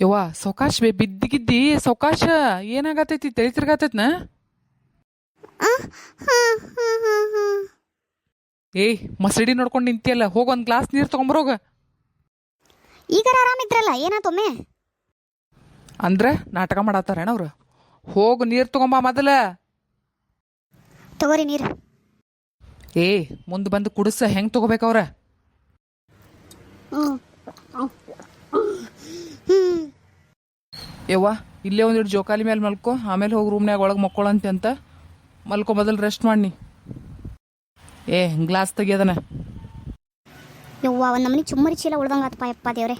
ಯವ್ವ ಸೌಕಾಶ್ ಬೇ ಬಿದ್ದಿಗಿದ್ದಿ ಸೌಕಾಶ ಏನಾಗತೈತಿ ತಲೆ ತಿರ್ಗಾತೈತ್ನ? ಏಯ್ ಮಸಡಿ ನೋಡ್ಕೊಂಡು ನಿಂತಿಯಲ್ಲ ಹೋಗಿ ಒಂದು ಗ್ಲಾಸ್ ನೀರು ತಗೊಂಬರೋಗ ಈಗ ಆರಾಮಿದ್ರಲ್ಲ ಏನಾತೊಮ್ಮೆ ಅಂದ್ರೆ ನಾಟಕ ಮಾಡತ್ತಾರೇನ ಅವ್ರು? ಹೋಗು ನೀರ್ ತಗೊಂಬ ಮೊದಲ. ತಗೋರಿ ನೀರು. ಏ ಮುಂದ್ ಬಂದು ಕುಡಿಸ ಹೆಂಗ್ ತಗೋಬೇಕವ್ರ ಯವ್ವ ಇಲ್ಲೇ ಒಂದಿಟ್ಟು ಜೋಕಾಲಿ ಮೇಲೆ ಮಲ್ಕೋ ಆಮೇಲೆ ಹೋಗಿ ರೂಮ್ನ್ಯಾಗ ಒಳಗೆ ಮಕ್ಕೊಳಂತೆ ಅಂತ. ಮಲ್ಕೋ ಮೊದಲು ರೆಸ್ಟ್ ಮಾಡಿ ಏ ಗ್ಲಾಸ್ ತೆಗಿಯೋದನ ಯವ್ವ ಒಂದು ನಮ್ಮನೆ ಚುಮ್ಮರಿ ಚೀಲ ಉಳ್ದಂಗೆ ಆತಪ್ಪ ಯಪ್ಪ ದೇವ್ರೆ.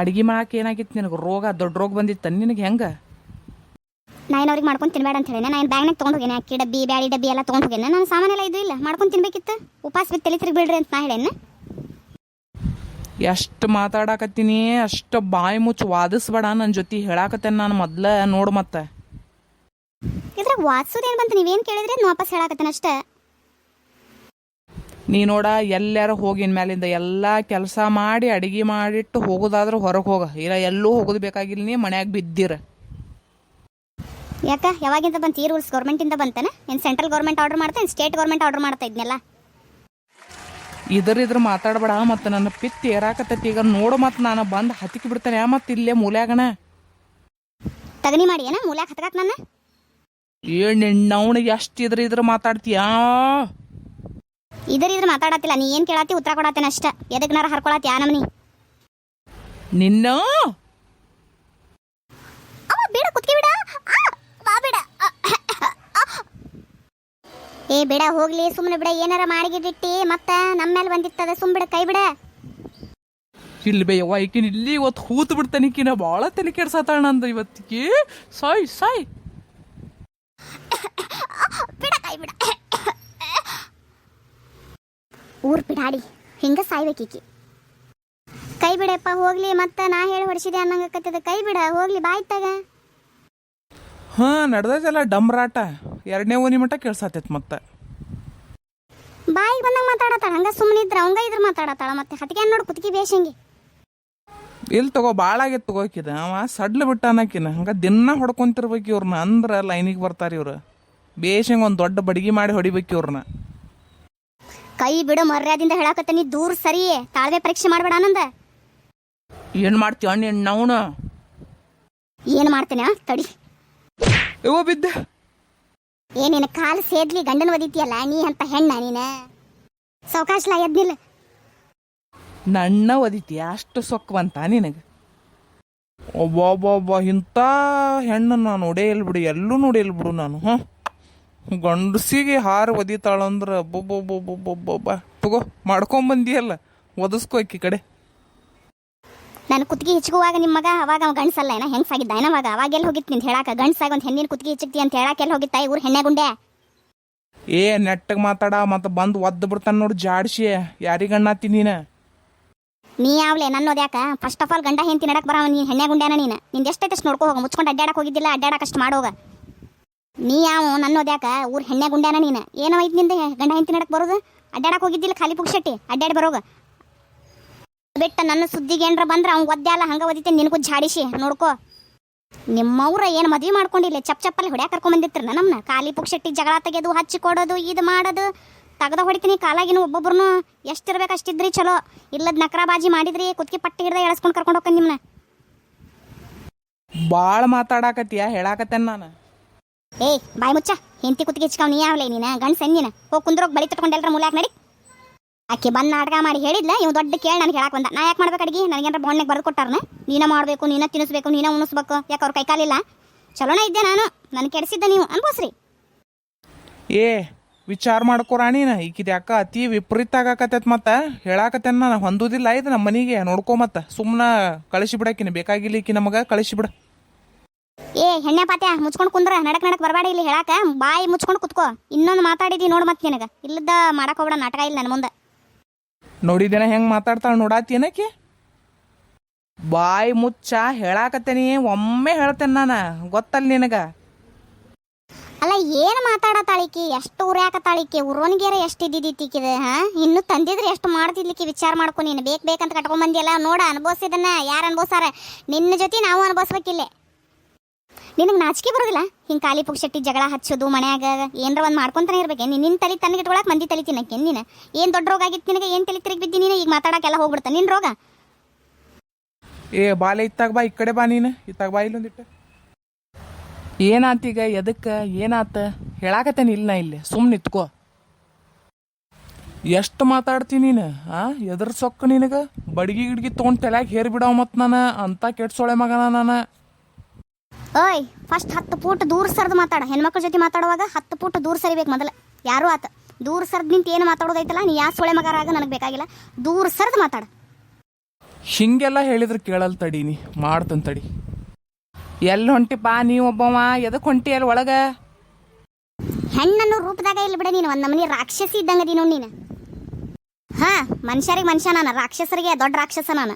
ಅಡ್ಗೆ ಮಾಡಕ್ಕೆ ಏನಾಗಿತ್ತು ನಿನಗೆ? ರೋಗ ದೊಡ್ಡ ರೋಗ ಬಂದಿತ್ತು ನಿನಗೆ ಹೆಂಗ? ನಾನು ಅವ್ರಿಗೆ ಮಾಡ್ಕೊಂಡು ತಿನ್ಬೇಡ ಅಂತ ಹೇಳಿ ನಾನು ಬ್ಯಾಗ್ನಾಗ ತೊಗೊಂಡು ಹೋಗೇನೆ. ಅಕ್ಕಿ ಡಬ್ಬಿ ಬ್ಯಾಳಿ ಡಬ್ಬಿ ಎಲ್ಲ ತೊಗೊಂಡು ಹೋಗೇನೆ. ನಾನು ಸಾಮಾನೆಲ್ಲ ಇದು ಇಲ್ಲ. ಮಾಡ್ಕೊಂಡು ತಿನ್ಬೇಕಿತ್ತು. ಉಪವಾಸ ಬಿತ್ತು ತಲೆ ತಿರುಗಿ ಬಿಡ್ರಿ ಅಂತ ನಾ ಹೇಳೇನ. ಎಷ್ಟು ಮಾತಾಡಕತ್ತೀನಿ ಅಷ್ಟು ಬಾಯಿ ಮುಚ್ಚಿ ವಾದಿಸ್ಬೇಡ ನನ್ನ ಜೊತೆ ಹೇಳಾಕತ್ತೇನೆ ನಾನು ಮೊದ್ಲ ನೋಡು ಮತ್ತೆ. ಇದ್ರಾಗ ವಾದಿಸೋದೇನು ಬಂತು? ನೀವೇನು ಕೇಳಿದ್ರೆ? ವಾಪಸ್ ಹೇಳಾಕತ್ತೇನೆ ಅಷ್ಟೇ. ನೀ ನೋಡ ಎಲ್ಲಾರ ಹೋಗಿನ ಮ್ಯಾಲಿಂದ ಎಲ್ಲ ಕೆಲಸ ಮಾಡಿ ಅಡಿಗೆ ಮಾಡಿಟ್ಟು ಹೋಗೋದಾದ್ರೆ ಹೊರಗೆ ಹೋಗ. ಇಲ್ಲ ಎಲ್ಲೂ ಹೋಗೋದು ಬೇಕಾಗಿಲ್ಲ ನೀ ಮನ್ಯಾಗ ಬಿದ್ದಿರ. ಯಾಕ? ಯಾವಾಗಿಂದ ಬಂತು ಈ ರೂಲ್ಸ್ ಗೌರ್ಮೆಂಟಿಂದ ಬಂತಾನೆ? ಏನು ಸೆಂಟ್ರಲ್ ಗೌರ್ಮೆಂಟ್ ಆರ್ಡರ್ ಮಾಡ್ತಾ ಏನು ಸ್ಟೇಟ್ ಗೌರ್ಮೆಂಟ್ ಆರ್ಡರ್ ಮಾಡ್ತಾ ಇದ್ನೆಲ್ಲ? ಇದ್ರ ಇದ್ರ ಮಾತಾಡಬೇಡ ಮತ್ತು ನನ್ನ ಪಿತ್ತಿ ಏರಾಕತ್ತೈತಿ. ಈಗ ನೋಡು ಮತ್ತು ನಾನು ಬಂದು ಹತ್ತಿಕ್ಕಿ ಬಿಡ್ತಾನೆ ಮತ್ತು ಇಲ್ಲೇ ಮೂಲ್ಯಾಗಣ. ತಗನಿ ಮಾಡಿ ಏನ? ಮೂಲ್ಯಾಕ ಹತ್ಕಾಕ್ ನನ್ನ? ಏನ್ ನಿನ್ನವನಿಗೆ ಎಷ್ಟು ಇದ್ರ ಇದ್ರ ಮಾತಾಡ್ತೀಯಾ? ಇದ್ರ ಇದ್ರ ಮಾತಾಡತ್ತಿಲ್ಲ ನೀ ಏನು ಕೇಳಾತಿ ಉತ್ತರ ಕೊಡತ್ತೇನೆ ಅಷ್ಟ. ಎದಕ್ನಾರ ಹರ್ಕೊಳತ್ತಿ ಆ ನಮ್ನಿ? ನಿನ್ನ ಅವ ಬೇಡ ಕುತ್ಕೆ ಬಿಡ ಆ, ಬಾ ಬೇಡ ಆ, ಆ. ಏ ಬೇಡ ಹೋಗ್ಲಿ ಸುಮ್ಮನೆ ಬಿಡ ಏನಾರ ಮಾಡಿಗಿಟ್ಟಿಟ್ಟಿ ಮತ್ತ ನಮ್ಮ ಮೇಲೆ ಬಂದಿತ್ತದ ಸುಮ್ ಬಿಡ ಕೈ ಬಿಡ. ಇಲ್ಲಿ ಬೇ ಯವ್ವ ಈಕಿನ ಇಲ್ಲಿ ಇವತ್ತು ಹೂತ್ ಬಿಡ್ತಾನೆ ಈಕಿನ ಭಾಳ ತಲೆ ಕೆಡ್ಸತ್ತಾಳ ನಂದು ಇವತ್ತಿಗೆ. ಸಾಯ್ ಸಾಯ್. ಬಿಡ ಕೈ ಬಿಡ. ಊರ್ ಬಿಡಾಡಿ ಹಿಂಗ ಸಾಯ್ಬೇಕೀಕಿ ಕೈ ಬಿಡಪ್ಪ ಹೋಗ್ಲಿ ಮತ್ತ ನಾ ಹೇಳಿ ಹೊಡಿಸಿದೆ ಅನ್ನಂಗಕತ್ತದ ಕೈ ಬಿಡ ಹೋಗ್ಲಿ ಬಾಯ್ ತಗ ಹಾ ನಡ್ದೈತಲ್ಲ ಡಮ್ರಾಟ. ಎರಡನೇ ಓನಿ ಮಟ್ಟ ಕೇಳ್ಸತ್ತೈತ್ ಮತ್ತೆ. ಬಾಯಿಗೆ ಬಂದಂಗ ಮಾತಾಡತ್ತಾಳ ಹಂಗ ಸುಮ್ಮನೆ ಇದ್ರೆ ಅವಂಗ ಇದ್ರ ಮಾತಾಡತ್ತಾಳ ಮತ್ತೆ ಹತ್ತಿಗೆ ನೋಡು ಕುತ್ಕಿ ಬೇಷಂಗಿ ಇಲ್ಲಿ ತಗೋ ಭಾಳ ಆಗೈತೆ ತಗೋಕಿದ ಅವ ಸಡ್ಲು ಬಿಟ್ಟ ಅನ್ನಕಿನ ಹಂಗ ದಿನ ಹೊಡ್ಕೊಂತಿರ್ಬೇಕು ಇವ್ರನ್ನ ಅಂದ್ರ ಲೈನಿಗೆ ಬರ್ತಾರೆ ಇವ್ರು. ಬೇಷಂಗೆ ಒಂದು ದೊಡ್ಡ ಬಡಗಿ ಮಾಡಿ ಹೊಡಿಬೇಕು ಇವ್ರನ್ನ ಕೈ ಬಿಡು ಮರ್ಯಾದಿಂದ ಹೇಳಾಕತ್ತ ನೀ ದೂರ ಸರಿ ತಾಳ್ವೆ ಪರೀಕ್ಷೆ ಮಾಡ್ಬೇಡ ಆನಂದ ಏನ್ ಮಾಡ್ತೀವಿ ಅಣ್ಣ ಏನ್ ಮಾಡ್ತೇನೆ? ತಡಿ. ಯವ್ವ ಬಿದ್ದೆ. ಏ, ನಿನ್ನ ಕಾಲು ಸೇದ್ಲಿ ಗಂಡನ ಒದಿತಿಯಲ್ಲ, ನೀ ಅಂತ ಹೆಣ್ಣ ನೀನ? ಸಾವಕಾಶಲ ಎದ್ನಿಲ್ಲ ನನ್ನ ಒದಿತೀಯ, ಅಷ್ಟು ಸೊಕ್ಕವಂತ ನಿನಗೆ. ಒಬ್ಬೊಬ್ಬ ಒಬ್ಬ ಒಬ್ಬ ಇಂಥ ಹೆಣ್ಣು ನಾನು ನೋಡೇ ಇಲ್ಲ ಬಿಡು, ಎಲ್ಲೂ ನೋಡೇ ಇಲ್ಲ ಬಿಡು ನಾನು, ಹಾಂ? ಗಂಡಸಿಗೆ ಹಾರು ಒದಿತಾಳಂದ್ರೆ ಬೊಬ್ಬೊಬ್ಬೊಬ್ಬೊಬ್ಬೊಬ್ಬ ತಗೋ, ಮಾಡ್ಕೊಂಬಂದಿಯಲ್ಲ, ಒದಿಸ್ಕೋ ಈ ಕಡೆ. ನಾನು ಕುತ್ತಿಗೆ ಹಿಚ್ಕುವಾಗ ನಿಮ್ಮ ಮಗ ಅವಾಗ ಅವ ಗಂಡ್ಸಲ್ಲ ಏನ? ಹೆಂಗ್ಸಾಗಿದ್ದ ಏನ ಅವಾಗ ಅವಾಗ ಎಲ್ಲಿ ಹೋಗಿತ್ತು ನಿಂತ ಹೇಳಾಕ? ಗಂಡ್ಸಾಗ ಒಂದು ಹೆಣ್ಣಿನ ಕುತ್ತಿಗೆ ಹಿಚ್ಚಕ್ತಿ ಅಂತ ಹೇಳಾಕ ಎಲ್ಲಿ ಹೋಗಿತ್ತ ಇವ್ರು ಹೆಣ್ಣೆ ಗುಂಡೆ? ಏ ನೆಟ್ಟಗೆ ಮಾತಾಡ ಮತ್ತೆ ಬಂದು ಒದ್ದ ಬಿಡ್ತಾನೆ ನೋಡು ಜಾಡ್ಸಿ. ಗಂಡ ನೀನ? ನೀ ಯಾವ್ಲೆ? ನನ್ನೋದು ಯಾಕ ಫಸ್ಟ್ ಆಫ್ ಆಲ್ ಗಂಡ ಹೆಂಡತಿ ನಡಕ್ ಬರೋ ನೀ ಹೆಣ್ಣೆ ಗುಂಡೆನ ನೀನು? ನಿಂದ ಎಷ್ಟೈತಷ್ಟು ನೋಡ್ಕೋ ಹೋಗ? ಮುಚ್ಕೊಂಡು ಅಡ್ಡಾಡಕ್ಕೆ ಹೋಗಿದ್ದಿಲ್ಲ ಅಡ್ಡಾಡಕ್ಕೆ ಅಷ್ಟು ಮಾಡೋಗ ನೀ ಯಾವ ನನ್ನೋದು ಯಾಕ ಊರು ಹೆಣ್ಣೆ ಗುಂಡೆನ ನೀನು? ಏನೋ ಐತ್ನಿಂದ ಗಂಡ ಹೆಂಡತಿ ನಡಕ್ಕೆ ಬರೋದು? ಅಡ್ಡಾಡಕ್ಕೆ ಹೋಗಿದ್ದಿಲ್ಲ ಖಾಲಿ ಪುಕ್ಷಟ್ಟಿ ಅಡ್ಡಾಡಿ ಬರೋಗ. ಬಿಟ್ಟ ನನ್ನ ಸುದ್ದಿಗೆ ಏನರ ಬಂದ್ರ ಅವ್ನು ಒದ್ದೆ ಅಲ್ಲ ಹಂಗ ಒದಿತೆ ನಿನಗೂ ಝಾಡಿಸಿ ನೋಡ್ಕೋ. ನಿಮ್ಮವ್ರ ಏನು ಮದುವೆ ಮಾಡ್ಕೊಂಡಿಲ್ಲ ಚಪ್ ಚಪ್ಪಲ್ಲಿ ಹೊಡ್ಯಾಕ ಕರ್ಕೊಂಡ್ ಬಂದಿರ್ತಾರ ನಮ್ಮನ್ನ ಖಾಲಿ ಪುಕ್ಷಟ್ಟಿ ಜಗಳ ತೆಗೆದು ಹಚ್ಚಿ ಕೊಡೋದು ಇದು ಮಾಡೋದು ತೆಗ್ದ ಹೊಡಿತೀನಿ ಕಾಲಾಗಿನ ಒಬ್ಬೊಬ್ರು ಎಷ್ಟಿರ್ಬೇಕು ಅಷ್ಟಿದ್ರಿ ಚಲೋ. ಇಲ್ಲದ ನಕರಾಬಾಜಿ ಮಾಡಿದ್ರಿ ಕುತ್ಕಿ ಪಟ್ಟಿ ಹಿಡ್ದ ಎಳಸ್ಕೊಂಡು ಕರ್ಕೊಂಡು ಹೋಗ್ತೀನಿ ನಿಮ್ಮನ್ನ ಭಾಳ ಮಾತಾಡಾಕತ್ತೀಯ ಹೇಳಾಕತ್ತೆ ನಾನು. ಏಯ್ ಬಾಯ್ ಮುಚ್ಚ. ಹೆಂತಿ ಕುತ್ತಿಗೆ ಇಚ್ಕಾವ್ ನೀ ಯಾವ್ಲೆ ನೀನ ಗಂಡ್ ಸೆಂದಿನ ಹೋಗಿ ಕುಂದ್ರೋಗಿ ಬಳಿ ತಟ್ಕೊಂಡೆಲ್ರ ಮೂಲ್ಯಾಕ ನಡಿ. ಆಕೆ ಬಂದು ನಾಟಕ ಮಾಡಿ ಹೇಳಿದ್ಲ ಇವ್ ದೊಡ್ಡ ಕೇಳಿ ನನಗೆ ಹೇಳಕ್ ಬಂದ. ನಾ ಯಾಕೆ ಮಾಡ್ಬೇಕು ಅಡಿಗೆ? ನನಗೇನ್ರ ಬಾಂಡ್ನಾಗ ಬರೆದು ಕೊಟ್ಟಾರನ ನೀನ ಮಾಡಬೇಕು ನೀನ ತಿನ್ನಿಸ್ಬೇಕು ನೀನ ಉಣಿಸ್ಬೇಕು. ಯಾಕೆ ಅವ್ರ ಕೈಕಾಲಿಲ್ಲ ಚಲೋನ ಇದ್ದೆ ನಾನು. ನನ್ ಕೆಡಿಸಿದ್ದ ನೀವು. ಅನ್ಬೋಸ್ರಿ ಏ ವಿಚಾರ ಮಾಡ್ಕೋ ನೀನು? ಈಕಿದ ಯಾಕ ಅತಿ ವಿಪರೀತ ಆಗಾಕತ್ತೈತ್ ಮತ್ತ? ಹೇಳಾಕತ್ತೇನ ನಾನು ಹೊಂದುದಿಲ್ಲ ಇದು ನಮ್ಮ ಮನಿಗೆ. ನೋಡ್ಕೊ ಮತ್ತ. ಸುಮ್ಮನ ಕಳಿಸಿ ಬಿಡಕಿನ ಬೇಕಾಗಿಲ್ಲ ಈಕಿ ನಮಗ ಕಳಿಸಿ ಬಿಡ. ಏ ಹೆಣ್ಣೆ ಪಾತ್ಯ ಮುಚ್ಕೊಂಡು ಕುಂದ್ರ. ನಡಕ್ ನಡಕ್ ಬರಬೇಡ ಇಲ್ಲಿ ಹೇಳಾಕ. ಬಾಯಿ ಮುಚ್ಕೊಂಡು ಕುತ್ಕೋ. ಇನ್ನೊಂದು ಮಾತಾಡಿದಿ ನೋಡ್ ಮತ್ತೆ ನಿನಗ. ಇಲ್ಲದ ಮಾಡಕ್ ಹೋಗ್ಬೇಡ ನಾಟಕ ಇಲ್ಲ ನನ್ನ ಮುಂದೆ. ನೋಡಿದೇನ ಹೆಂಗೆ ಮಾತಾಡ್ತಾಳ ನೋಡಾತಿ ಏನಕಿ ಬಾಯಿ ಮುಚ್ಚ ಹೇಳಾಕತ್ತೇನಿ, ಒಮ್ಮೆ ಹೇಳ್ತೇನೆ ನಾನು ಗೊತ್ತಲ್ಲ ನಿನಗ? ಅಲ್ಲ, ಏನು ಮಾತಾಡತಾಳಿಕಿ ಎಷ್ಟು ಉರ್ಯಾಕತ್ತಾಳಿಕಿ? ಉರೋನ್ಗೇರ ಎಷ್ಟು ಇದ್ದಿದ್ದಿಕ್ಕಿದೆ ಹಾ? ಇನ್ನು ತಂದಿದ್ರೆ ಎಷ್ಟು ಮಾಡ್ತಿದ್ಲಿಕ್ಕೆ ವಿಚಾರ ಮಾಡ್ಕೊ ನೀನು? ಬೇಕು ಬೇಕಂತ ಕಟ್ಕೊಂಡ್ಬಂದಿಯಲ್ಲ ನೋಡ ಅನುಭವಿಸಿದನ್ನ, ಯಾರು ಅನುಭವಿಸಾರ? ನಿನ್ನ ಜೊತೆ ನಾವು ಅನುಭವಿಸ್ಬೇಕಿಲ್ಲೇ. ನಿನಗೆ ನಾಚಿಕೆ ಬರೋದಿಲ್ಲ? ಹಿಂಗೆ ಖಾಲಿ ಪುಕ್ಷಟ್ಟಿ ಜಗಳ ಹಚ್ಚೋದು, ಮನ್ಯಾಗ ಏನರ ಒಂದು ಮಾಡ್ಕೊಂತಾನೆ ಇರ್ಬೇಕು. ನೀನು ನಿನ್ನ ತಲೆ ತನಗೆ ಇಟ್ಕೊಳಕ್ಕೆ ಮಂದಿ ತಲೆ ತಿನ್ನಕ್ಕೆ ನೀನು? ಏನು ದೊಡ್ಡ ರೋಗ ಆಗಿತ್ತು ನಿನಗೆ? ಏನು ತಲೆ ತಿರುಗಿ ಬಿದ್ದಿ ನೀನು? ಈಗ ಮಾತಾಡೋಕ್ಕೆಲ್ಲ ಹೋಗ್ಬಿಡ್ತಾನೆ ನಿನ್ನ ರೋಗ? ಏ, ಬಾಲೆ ಇತ್ತಾಗ ಬಾ, ಈ ಕಡೆ ಬಾ ನೀನು. ಇತ್ತಾಗ ಬಾ ಇಲ್ಲೊಂದಿಟ್ಟು ಏನಾತೀಗ, ಎದಕ್ಕೆ, ಏನಾತ? ಹೇಳಾಕತ್ತೇನೆ ಇಲ್ಲ ನಾ ಇಲ್ಲಿ? ಸುಮ್ಮನೆ ನಿತ್ಕೋ. ಎಷ್ಟು ಮಾತಾಡ್ತೀನಿ ನೀನು, ಆ? ಎದ್ರ ಸೊಕ್ಕ ನಿನಗೆ? ಬಡ್ಗಿ ಗಿಡ್ಗಿ ತೊಗೊಂಡು ತಲೆಯಾಗ ಹೇರಿ ಬಿಡವ ಮತ್ತು ನಾನು, ಅಂತ ಕೆಟ್ಸೊಳೆ ಮಗನ ನಾನು. ಓಯ್ ಫಸ್ಟ್ ಹತ್ತು ಫೂಟ್ ದೂರ ಸರ್ದು ಮಾತಾಡ. ಹೆಣ್ಮಕ್ಳ ಜೊತೆ ಮಾತಾಡುವಾಗ ಹತ್ತು ಫೂಟ್ ದೂರ ಸರಿಬೇಕು ಮೊದಲು. ಯಾರೂ ಆತ. ದೂರ ಸರ್ದ್ ನಿಂತು ಏನು ಮಾತಾಡೋದೈತಲ್ಲ ನೀ ಯಾ ಸೊಳೆ ಮಗಾರಾಗ ನನಗೆ ಬೇಕಾಗಿಲ್ಲ. ದೂರ ಸರ್ದು ಮಾತಾಡ. ಹಿಂಗೆಲ್ಲ ಹೇಳಿದ್ರು ಕೇಳಲ್ ತಡಿ ನೀ ಮಾಡ್ತನ್ ತಡಿ. ಎಲ್ಲಿ ಹೊಂಟಿಪ್ಪ ನೀ ಒಬ್ಬವ? ಎದಕ್ಕೆ ಹೊಂಟಿ ಅಲ್ಲಿ ಒಳಗೆ? ಹೆಣ್ಣನ್ನು ರೂಪದಾಗ ಇಲ್ಲಿ ಬಿಡ ನೀನು ಒಂದು ನಮನಿ ರಾಕ್ಷಸಿ ಇದ್ದಂಗ ನೀನು ನೀನು. ಹಾ ಮನುಷ್ಯರಿಗೆ ಮನುಷ್ಯ ನಾನು ರಾಕ್ಷಸರಿಗೆ ದೊಡ್ಡ ರಾಕ್ಷಸ ನಾನು.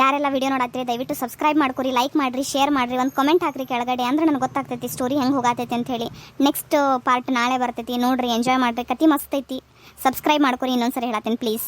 ಯಾರೆಲ್ಲ ವಿಡಿಯೋ ನೋಡಾತ್ರಿ ದಯವಿಟ್ಟು ಸಬ್ಸ್ಕ್ರೈಬ್ ಮಾಡ್ಕೊರಿ ಲೈಕ್ ಮಾಡ್ರಿ ಶೇರ್ ಮಾಡ್ರಿ, ಒಂದು ಕಮೆಂಟ್ ಹಾಕ್ರಿ ಕೆಳಗಡೆ ಅಂದ್ರೆ ನನಗೆ ಗೊತ್ತಾಗ್ತೈತಿ ಸ್ಟೋರಿ ಹೆಂಗೆ ಹೋಗಾತೈತಿ ಅಂತ ಹೇಳಿ. ನೆಕ್ಸ್ಟ್ ಪಾರ್ಟ್ ನಾಳೆ ಬರ್ತೈತಿ, ನೋಡ್ರಿ ಎಂಜಾಯ್ ಮಾಡ್ರಿ ಕತಿ ಮಸ್ತ್ ಐತಿ. ಸಬ್ಸ್ಕ್ರೈಬ್ ಮಾಡ್ಕೊರಿ, ಇನ್ನೊಂದ್ಸರಿ ಹೇಳತ್ತೀನಿ ಪ್ಲೀಸ್